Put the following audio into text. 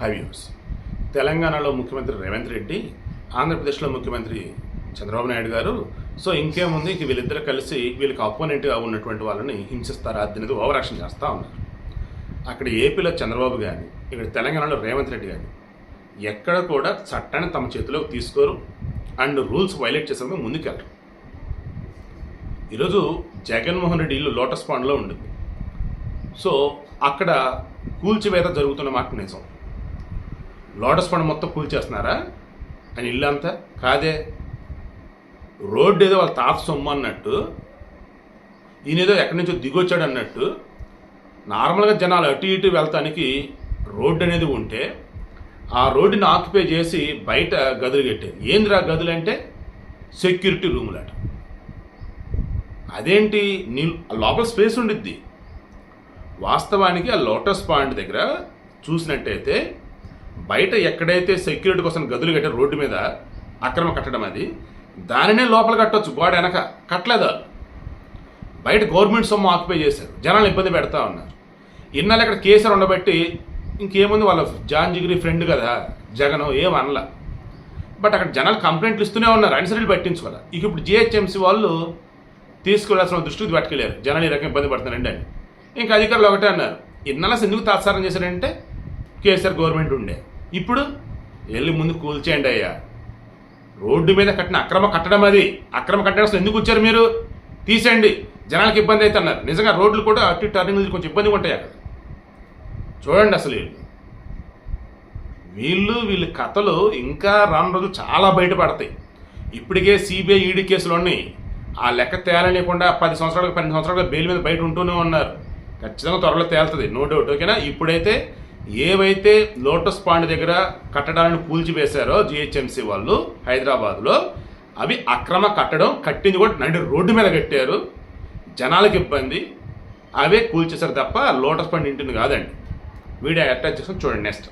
హైవ్యూస్ తెలంగాణలో ముఖ్యమంత్రి రేవంత్ రెడ్డి ఆంధ్రప్రదేశ్లో ముఖ్యమంత్రి చంద్రబాబు నాయుడు గారు. సో ఇంకేముంది? ఇంక వీళ్ళిద్దరు కలిసి వీళ్ళకి అపోనెంట్గా ఉన్నటువంటి వాళ్ళని హింసిస్తారా అనేది ఓవరాక్షన్ చేస్తూ ఉన్నారు. అక్కడ ఏపీలో చంద్రబాబు కానీ ఇక్కడ తెలంగాణలో రేవంత్ రెడ్డి కానీ ఎక్కడ కూడా చట్టాన్ని తమ చేతిలోకి తీసుకోరు అండ్ రూల్స్ వైలేట్ చేసేందుకు ముందుకెళ్ళరు. ఈరోజు జగన్మోహన్ రెడ్డి ఇల్లు లోటస్ పాండ్లో ఉండింది. సో అక్కడ కూల్చివేత జరుగుతున్న మాట నిజం. లోటస్ పండు మొత్తం కూల్చేస్తున్నారా అని ఇల్లు అంతా? కాదే రోడ్డు ఏదో వాళ్ళ తాత సొమ్ము అన్నట్టు ఈయనేదో ఎక్కడి నుంచో దిగొచ్చాడు అన్నట్టు నార్మల్గా జనాలు అటు ఇటు వెళ్తానికి రోడ్డు అనేది ఉంటే ఆ రోడ్డుని ఆక్యుపై చేసి బయట గదులు కట్టారు ఏందిరా గదులు అంటే? సెక్యూరిటీ రూములట. అదేంటి? నీ లోపల స్పేస్ ఉండిద్ది. వాస్తవానికి ఆ లోటస్ పాయింట్ దగ్గర చూసినట్టయితే బయట ఎక్కడైతే సెక్యూరిటీ కోసం గదులు కట్టారు రోడ్డు మీద అక్రమ కట్టడం అది దానినే లోపల కట్టొచ్చు గోడ వెనక. కట్టలేదు? బయట గవర్నమెంట్ సొమ్ము ఆక్యుపై చేశారు. జనాలు ఇబ్బంది పెడతా ఉన్నారు. ఇన్నాళ్ళు ఇక్కడ కేసీఆర్ ఉండబట్టి ఇంకేముంది వాళ్ళ జాన్ జిగిరి ఫ్రెండ్ కదా జగన్ ఏం అనలా. బట్ అక్కడ జనాలు కంప్లైంట్లు ఇస్తూనే ఉన్నారు అనిసరీలు పట్టించుకోవాలి. ఇక ఇప్పుడు జిహెచ్ఎంసీ వాళ్ళు తీసుకువెళ్ళాల్సిన దృష్టికి పట్టుకెళ్ళారు. జనాలు ఈ రకం ఇబ్బంది పడుతున్నారండి అని. ఇంకా అధికారులు ఒకటే అన్నారు ఇన్నాళ్ళ ఎందుకు తాత్సారం చేశారంటే కేసీఆర్ గవర్నమెంట్ ఉండే. ఇప్పుడు వెళ్ళి ముందు కూల్చేయండి అయ్యా. రోడ్డు మీద కట్టిన అక్రమ కట్టడం అది. అక్రమ కట్టడం ఎందుకు వచ్చారు మీరు? తీసేయండి. జనాలకు ఇబ్బంది అయితే అన్నారు. నిజంగా రోడ్లు కూడా అటు టర్నింగ్ కొంచెం ఇబ్బందిగా ఉంటాయి అక్కడ. చూడండి అసలు వీళ్ళు. వీళ్ళు వీళ్ళ కథలు ఇంకా రాను రోజులు చాలా బయటపడతాయి. ఇప్పటికే సిబిఐ ఈడీ కేసులు ఉన్నాయి ఆ లెక్క తేలనియకుండా పది సంవత్సరాలకు పన్నెండు సంవత్సరాలకు బెయిల్ మీద బయట ఉంటూనే ఉన్నారు. ఖచ్చితంగా త్వరలో తేలుతుంది. No doubt. ఓకేనా? ఇప్పుడైతే ఏవైతే లోటస్ పాండ్ దగ్గర కట్టడాలను కూల్చివేశారో జిహెచ్ఎంసీ వాళ్ళు హైదరాబాద్లో అవి అక్రమ కట్టడం కట్టింది కూడా నడి రోడ్డు మీద కట్టారు. జనాలకు ఇబ్బంది. అవే కూల్చేశారు తప్ప లోటస్ పాండ్ ఇంటిని కాదండి. వీడియో అటాచ్ చేసుకొని చూడండి నెక్స్ట్.